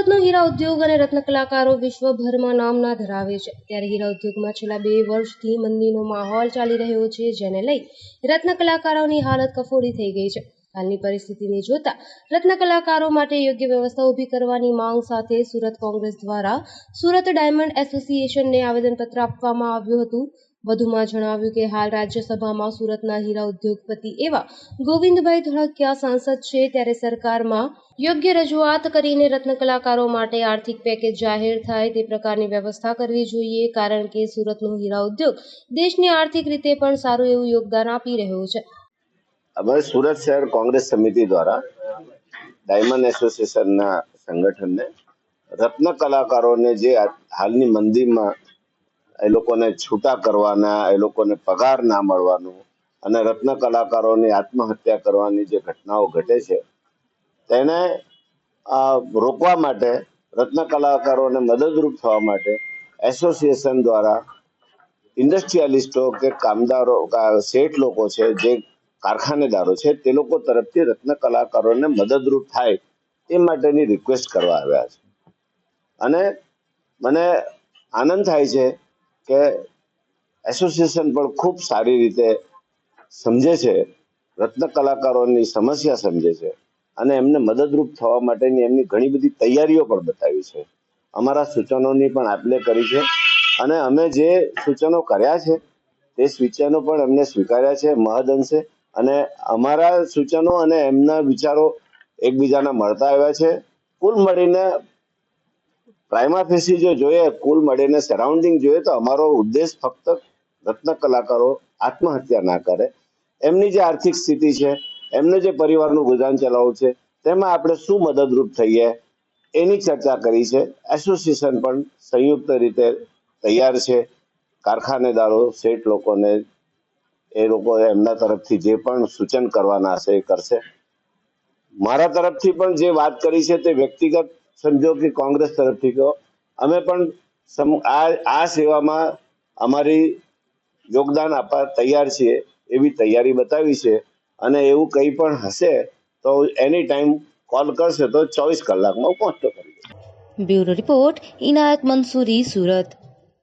હીરા ઉદ્યોગ અને રત્ન કલાકારો વિશ્વભરમાં નામના ધરાવે છે. ત્યારે હીરા ઉદ્યોગમાં છેલ્લા બે વર્ષથી મંદીનો માહોલ ચાલી રહ્યો છે, જેને લઈ રત્ન કલાકારોની હાલત કફોડી થઈ ગઈ છે. હાલની પરિસ્થિતિને જોતા રત્ન કલાકારો માટે યોગ્ય વ્યવસ્થા ઊભી કરવાની માંગ સાથે સુરત કોંગ્રેસ દ્વારા સુરત ડાયમંડ એસોસિએશનને આવેદનપત્ર આપવામાં આવ્યું હતું. વધુમાં જણાવ્યું કે હાલ રાજ્યસભામાં સુરતના હીરા ઉદ્યોગપતિ એવા ગોવિંદભાઈ ધોળકિયા સાંસદ છે. ત્યારે સરકારમાં યોગ્ય રજૂઆત કરીને રત્ન માટે આર્થિક પેકેજ જાહેર થાય તે પ્રકારની વ્યવસ્થા કરવી જોઈએ, કારણ કે સુરતનો હીરા ઉદ્યોગ દેશની આર્થિક રીતે પણ સારું એવું યોગદાન આપી રહ્યો છે. હવે સુરત શહેર કોંગ્રેસ સમિતિ દ્વારા ડાયમંડ એસોસિએશનના સંગઠનને રત્ન કલાકારોને જે હાલની મંદીમાં એ લોકોને છૂટા કરવાના, એ લોકોને પગાર ના મળવાનું અને રત્ન કલાકારોની આત્મહત્યા કરવાની જે ઘટનાઓ ઘટે છે, તેને રોકવા માટે, રત્ન કલાકારોને મદદરૂપ થવા માટે એસોસિએશન દ્વારા ઇન્ડસ્ટ્રીયાલિસ્ટો કે કામદારો શેઠ લોકો છે, જે કારખાનેદારો છે, તે લોકો તરફથી રત્ન કલાકારોને મદદરૂપ થાય એ માટેની રિક્વેસ્ટ કરવા આવ્યા છે. અને મને આનંદ થાય છે કે એસોસિએશન પણ ખૂબ સારી રીતે સમજે છે, રત્ન કલાકારોની સમસ્યા સમજે છે અને એમને મદદરૂપ થવા માટેની એમની ઘણી બધી તૈયારીઓ પણ બતાવી છે. અમારા સૂચનોની પણ આપલે કરી છે અને અમે જે સૂચનો કર્યા છે, તે સૂચનો પણ એમને સ્વીકાર્યા છે, મહદઅંશે અને અમારા સૂચનો અને એમના વિચારો એકબીજાના મળતા આવ્યા છે. કુલ મળીને પ્રાઇમાફેસી જો જોઈએ, કુલ મળીને સરાઉન્ડિંગ જોઈએ તો અમારો ઉદ્દેશ ફક્ત રત્ન કલાકારો આત્મહત્યા ના કરે. એમની જે આર્થિક સ્થિતિ છે, એમને જે પરિવારનું ગુજરાન ચલાવવું છે, તેમાં આપણે શું મદદરૂપ થઈએ એની ચર્ચા કરી છે. એસોસિએશન પણ સંયુક્ત રીતે તૈયાર છે. કારખાનેદારો, શેઠ લોકોને, એ લોકો એમના તરફથી જે પણ સૂચન કરવાના હશે એ કરશે. મારા તરફથી પણ જે વાત કરી છે તે વ્યક્તિગત સમજો કે કોંગ્રેસ તરફથી કહો. અમે પણ આ આ સેવામાં અમારી યોગદાન આપવા તૈયાર છીએ, એવી તૈયારી બતાવી છે. અને એવું કંઈ પણ હશે તો એની ટાઈમ કોલ કરશે તો ચોવીસ કલાકમાં પહોંચતો કરી. Bureau report, Inayat Mansuri, Surat.